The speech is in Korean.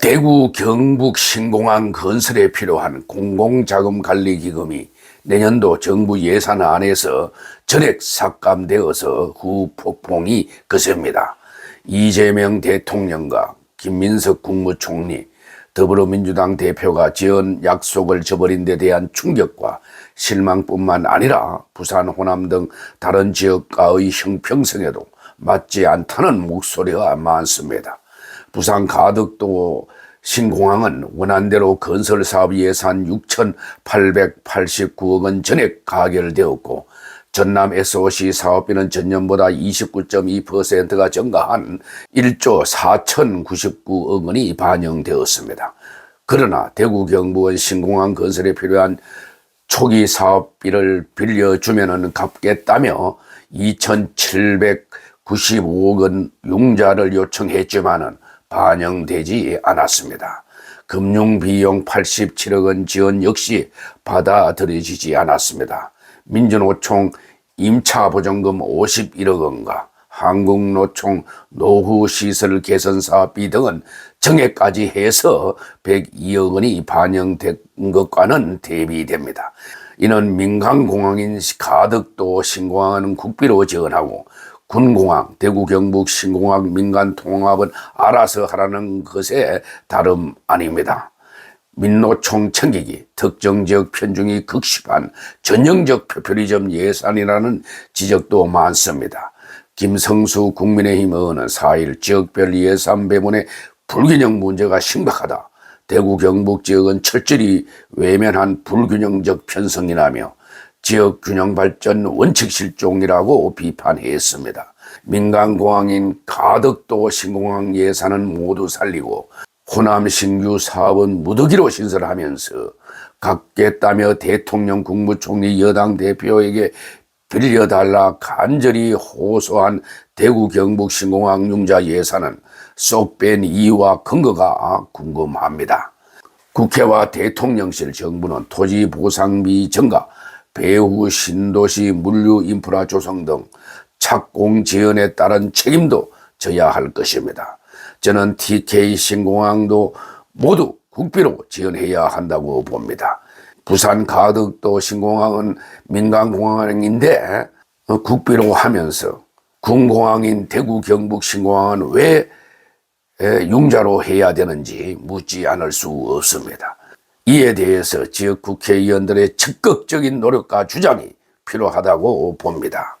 대구 경북 신공항 건설에 필요한 공공자금관리기금이 내년도 정부 예산 안에서 전액 삭감되어서 후폭풍이 거셉니다. 이재명 대통령과 김민석 국무총리, 더불어민주당 대표가 지은 약속을 저버린 데 대한 충격과 실망뿐만 아니라 부산, 호남 등 다른 지역과의 형평성에도 맞지 않다는 목소리가 많습니다. 부산 가덕도 신공항은 원안대로 건설 사업 예산 6,889억 원 전액 가결되었고 전남 SOC 사업비는 전년보다 29.2%가 증가한 1조 4,099억 원이 반영되었습니다. 그러나 대구 경북은 신공항 건설에 필요한 초기 사업비를 빌려주면 갚겠다며 2,795억 원 융자를 요청했지만은 반영되지 않았습니다. 금융비용 87억 원 지원 역시 받아들여지지 않았습니다. 민주노총 임차보증금 51억 원과 한국노총 노후시설 개선 사업비 등은 정액까지 해서 102억 원이 반영된 것과는 대비됩니다. 이는 민간공항인 가덕도 신공항은 국비로 지원하고 군공항, 대구 경북 신공항 민간 통합은 알아서 하라는 것에 다름 아닙니다. 민노총 챙기기, 특정 지역 편중이 극심한 전형적 표퓰리즘 예산이라는 지적도 많습니다. 김성수 국민의힘 의원은 4일 지역별 예산 배분의 불균형 문제가 심각하다. 대구 경북 지역은 철저히 외면한 불균형적 편성이라며 지역 균형 발전 원칙 실종이라고 비판했습니다. 민간공항인 가덕도 신공항 예산은 모두 살리고 호남 신규 사업은 무더기로 신설하면서 갖겠다며 대통령 국무총리 여당 대표에게 빌려달라 간절히 호소한 대구 경북 신공항 융자 예산은 쏙 뺀 이유와 근거가 궁금합니다. 국회와 대통령실 정부는 토지 보상비 증가, 배후 신도시 물류 인프라 조성 등 착공 지연에 따른 책임도 져야 할 것입니다. 저는 TK 신공항도 모두 국비로 지원해야 한다고 봅니다. 부산 가덕도 신공항은 민간공항인데 어, 국비로 하면서 군공항인 대구 경북 신공항은 왜 에, 융자로 해야 되는지 묻지 않을 수 없습니다. 이에 대해서 지역 국회의원들의 적극적인 노력과 주장이 필요하다고 봅니다.